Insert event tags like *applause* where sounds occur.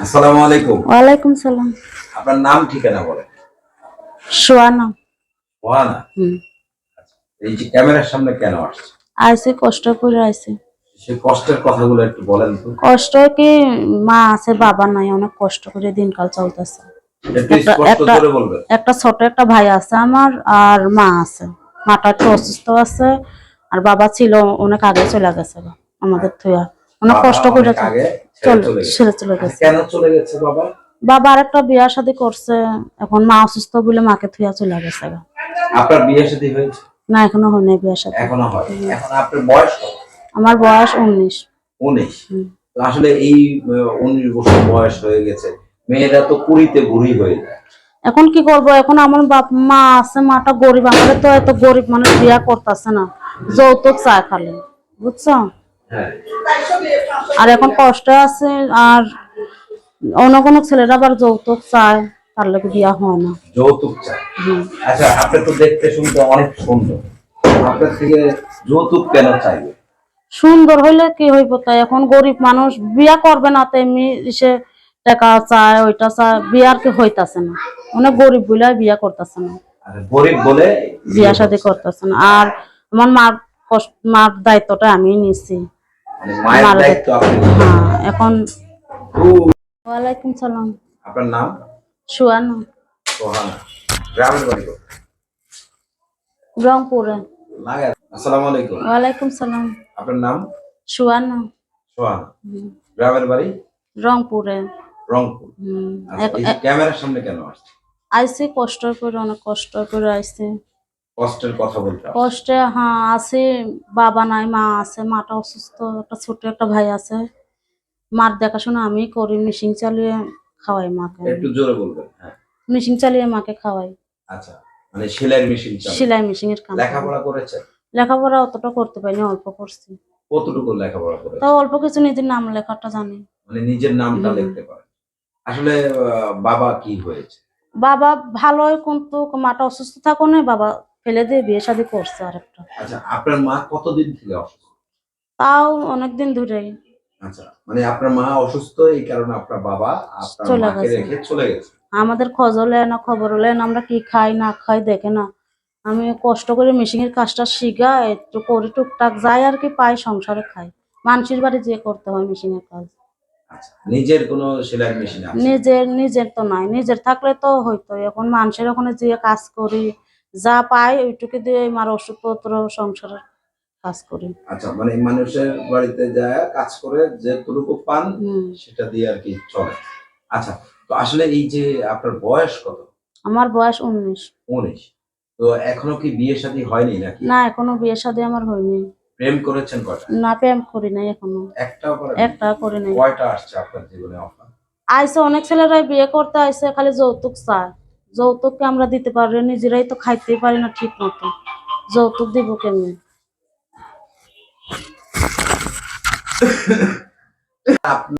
আসসালামু আলাইকুম। ওয়ালাইকুম সালাম। আপনার নাম ঠিকানা বলেন। সোয়ানা। ওয়ানা হুম। এই যে ক্যামেরার সামনে কেন আসছে? আইসি কষ্ট করে আইসি। সে কষ্টের কথাগুলো একটু বলেন তো। কষ্ট কি মা আছে বাবা নাই অনেক কষ্ট করে দিনকাল চলতেছে। একটা ছোট একটা ভাই আছে আমার আর মা আছে। মাটা একটু অসুস্থ আছে আর বাবা ছিল অনেক আগে চলে গেছে আমাদের থুয়া। অনেক কষ্ট করে চলে চলে গেছে। কেন চলে বাবা? বাবা আর একটা বিয়া শাদী করছে এখন মা অসুস্থ বলে মাকে থুয়া চলে গেছে আপনার বিয়ে শাদী হয়েছে? না এখনও হয় নাই বিয়া শাদী। এখনও হয়। এখন আপনার বয়স আমার বয়স উনিশ। উনিশ। হুম। তো আসলে এই উনিশ বছর বয়স হয়ে গেছে। মেয়েরা তো কুড়িতে বুড়ি হয়ে যায়। এখন কি করব? এখন আমার বাপ মা আছে মাটা গরিব। আমাদের তো এত গরিব মানুষ বিয়া করতেছে না। যৌতুক চায় খালি। বুঝছ? আর এখন কষ্ট আছে আর অন্য কোনো ছেলেরা আবার যৌতুক চায় তার লাগে বিয়া হয় না। যৌতুক চায়। আচ্ছা আপনি তো দেখতে শুনতে অনেক সুন্দর। আপনার থেকে যৌতুক কেন চাইবে? সুন্দর হইলে কি হইব তাই? এখন গরিব মানুষ বিয়া করবে না তেমনি সে টাকা চায় ওইটা চায় বিয়ার কি হইতাছে না। অনেক গরিব বলে বিয়া করতেছে না। গরিব বলে বিয়া শাদী করতেছে না। আর আমার মার কষ্ট মার দায়িত্বটা আমি নিছি। মানে। হ্যাঁ এখন ওয়ালাইকুম সালাম। আপনার নাম? সুয়ানা সোহানা। গ্রামের বাড়ি রংপুরে। আসসালামু আলাইকুম। ওয়ালাইকুম সালাম। আপনার নাম? সুয়ানা সোহানা। গ্রামের বাড়ি? রংপুরে। আচ্ছা, ক্যামেরার সামনে কেন আসছে? আইসি কষ্ট করে অনেক কষ্ট করে আইসি। কষ্টের কথা বলতে কষ্টে হ্যাঁ আছে বাবা নাই মা আছে মাটা অসুস্থ একটা ছোট একটা ভাই আছে। মার দেখাশোনা আমি করি মেশিন চালিয়ে খাওয়াই মাকে। একটু জোরে বলবেন হ্যাঁ। মেশিন চালিয়ে মাকে খাওয়াই। আচ্ছা মানে সেলাই মেশিন। সেলাই মেশিনের কাম করি। লেখাপড়া করেছে লেখাপড়া অতটা করতে পারিনি অল্প করছি। কতটুকু লেখাপড়া করেছে তাও অল্প কিছু নিজের নাম লেখাটা জানি। মানে নিজের নামটা লিখতে পারে আসলে বাবা কি হয়েছে? বাবা ভালোই কিন্তু মাটা অসুস্থ থাকো না বাবা ফেলে দিয়ে বিয়ে শাদী করছে আরেকটা। আচ্ছা আপনার মা কতদিন থেকে অসুস্থ? তাও অনেকদিন ধরেই। আচ্ছা মানে আপনার মা অসুস্থ এই কারণে আপনার বাবা আপনার চলে মাকে গেছে। রেখে চলে গেছে। আমাদের খোঁজ হলে না খবর হলে না আমরা কি খাই না খাই দেখে না। আমি কষ্ট করে মেশিনের কাজটা শিখা একটু করে টুকটাক যাই আর কি পাই সংসারে খাই। মানুষের বাড়ি যে করতে হয় মেশিনের কাজ। আচ্ছা নিজের কোনো সেলাই মেশিন আছে? নিজের নিজের তো নাই নিজের থাকলে তো হইতো এখন মানুষের ওখানে যে কাজ করি যা পাই ওইটুকু দিয়ে আমার ওষুধপত্র সংসারের কাজ করি। আচ্ছা মানে মানুষের বাড়িতে যায় কাজ করে যেটুকু পান সেটা দিয়ে আর কি চলে। আচ্ছা তো আসলে এই যে আপনার বয়স কত? আমার বয়স উনিশ। উনিশ। তো এখনও কি বিয়ে শাদী হয়নি নাকি? না এখনও বিয়ে শাদী আমার হয়নি। প্রেম করেছেন কটা না প্রেম করি নাই এখনও। একটাও করে একটা করি নাই। কয়টা আসছে আপনার জীবনে অফার? আইসে অনেক ছেলেরাই বিয়ে করতে আইসে খালি যৌতুক চায়। যৌতুককে আমরা দিতে পারি নিজেরাই তো খাইতেই পারি না ঠিক মতো। যৌতুক দিব কেমনি? *laughs* আপনি